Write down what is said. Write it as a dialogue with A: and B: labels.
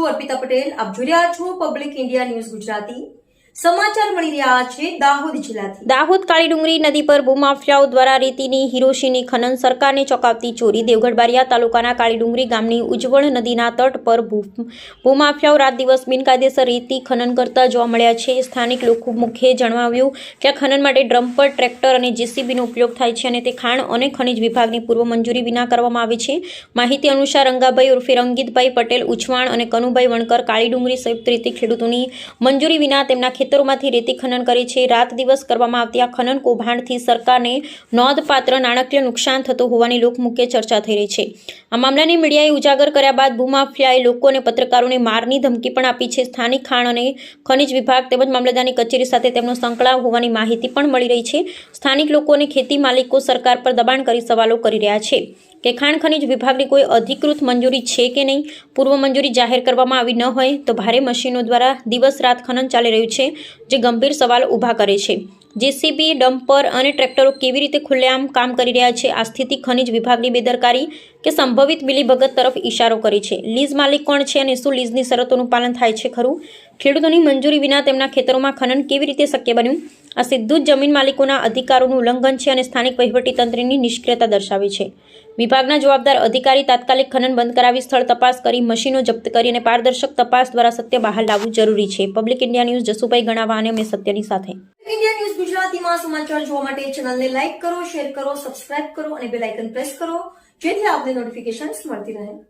A: અર્પિતા પટેલ. આપ જોઈ રહ્યા છો પબ્લિક ઇન્ડિયા ન્યૂઝ ગુજરાતી. સમાચાર મળી રહ્યા છે દાહોદ જિલ્લાથી.
B: દાહોદ કાળી ડુંગરી નદી પર ભૂમાફિયાઓ દ્વારા રેતીની, હિરોશીની ખનન સરકારને ચોંકાવતી ચોરી. દેવગઢ બારિયા તાલુકાના કાળી ડુંગરી ગામની ઉજ્જવળ નદીના તટ પર ભૂમાફિયાઓ રાત દિવસ બિનકાયદેસર રેતી ખનન કરતા જોવા મળ્યા છે. સ્થાનિક લોકો મુખ્યે જણાવ્યું કે આ ખનન માટે ડ્રમ્પર ટ્રેક્ટર અને જેસીબીનો ઉપયોગ થાય છે અને તે ખાણ અને ખનિજ વિભાગની પૂર્વ મંજૂરી વિના કરવામાં આવે છે. માહિતી અનુસાર રંગાભાઈ ઉર્ફે રંગીતભાઈ પટેલ, ઉછવાણ અને કનુભાઈ વણકર કાળી ડુંગરી સંયુક્ત રીતે ખેડૂતોની મંજૂરી વિના તેમના ખેતરોમાંથી રેતી ખનન કરે છે. રાત દિવસ કરવામાં આવતી આ ખનન કૌભાંડથી સરકારને નોંધપાત્ર નાણાકીય નુકસાન થતું હોવાની લોકમુખ્ય ચર્ચા થઈ રહી છે. આ મામલાને મીડિયાએ ઉજાગર કર્યા બાદ ભૂમાફિયાએ લોકો અને પત્રકારોને મારની ધમકી પણ આપી છે. સ્થાનિક ખાણ અને ખનિજ વિભાગ તેમજ મામલતદારની કચેરી સાથે તેમનો સંકળાવ હોવાની માહિતી પણ મળી રહી છે. સ્થાનિક લોકો અને ખેતી માલિકો સરકાર પર દબાણ કરી સવાલો કરી રહ્યા છે. કે ખાણ ખનિજ વિભાગની કોઈ અધિકૃત મંજૂરી છે કે નહીં? પૂર્વ મંજૂરી જાહેર કરવામાં આવી ન હોય તો ભારે મશીનો દ્વારા દિવસ રાત ખનન ચાલી રહ્યું છે, જે ગંભીર સવાલ ઊભા કરે છે. જેસીબી, ડમ્પર અને ટ્રેક્ટરો કેવી રીતે ખુલ્લેઆમ કામ કરી રહ્યા છે? આ સ્થિતિ ખનિજ વિભાગની બેદરકારી કે સંભવિત મિલીભગત તરફ ઇશારો કરે છે? લીઝ માલિક કોણ છે અને શું લીઝની શરતોનું પાલન થાય છે ખરું? ખેડૂતોની મંજૂરી વિના તેમના ખેતરોમાં ખનન કેવી રીતે શક્ય બન્યું? આ સીધું જ જમીન માલિકોના અધિકારોનું ઉલ્લંઘન છે અને સ્થાનિક વહીવટીતંત્રની નિષ્ક્રિયતા દર્શાવે છે. વિભાગના જવાબદાર અધિકારી તાત્કાલિક ખનન બંધ કરાવી સ્થળ તપાસ કરી, મશીનો જપ્ત કરી અને પારદર્શક તપાસ દ્વારા સત્ય બહાર લાવવું જરૂરી છે. Public India news Jasubhai Ganava અને અમે સત્યની સાથે.
A: ઇન્ડિયા ન્યૂઝ ગુજરાતીમાં સમાચાર જોવા માટે ચેનલને લાઇક કરો, શેર કરો, સબસ્ક્રાઇબ કરો અને બેલ પ્રેસ કરો, જેથી આપને નોટિફિકેશન્સ મળતી રહે.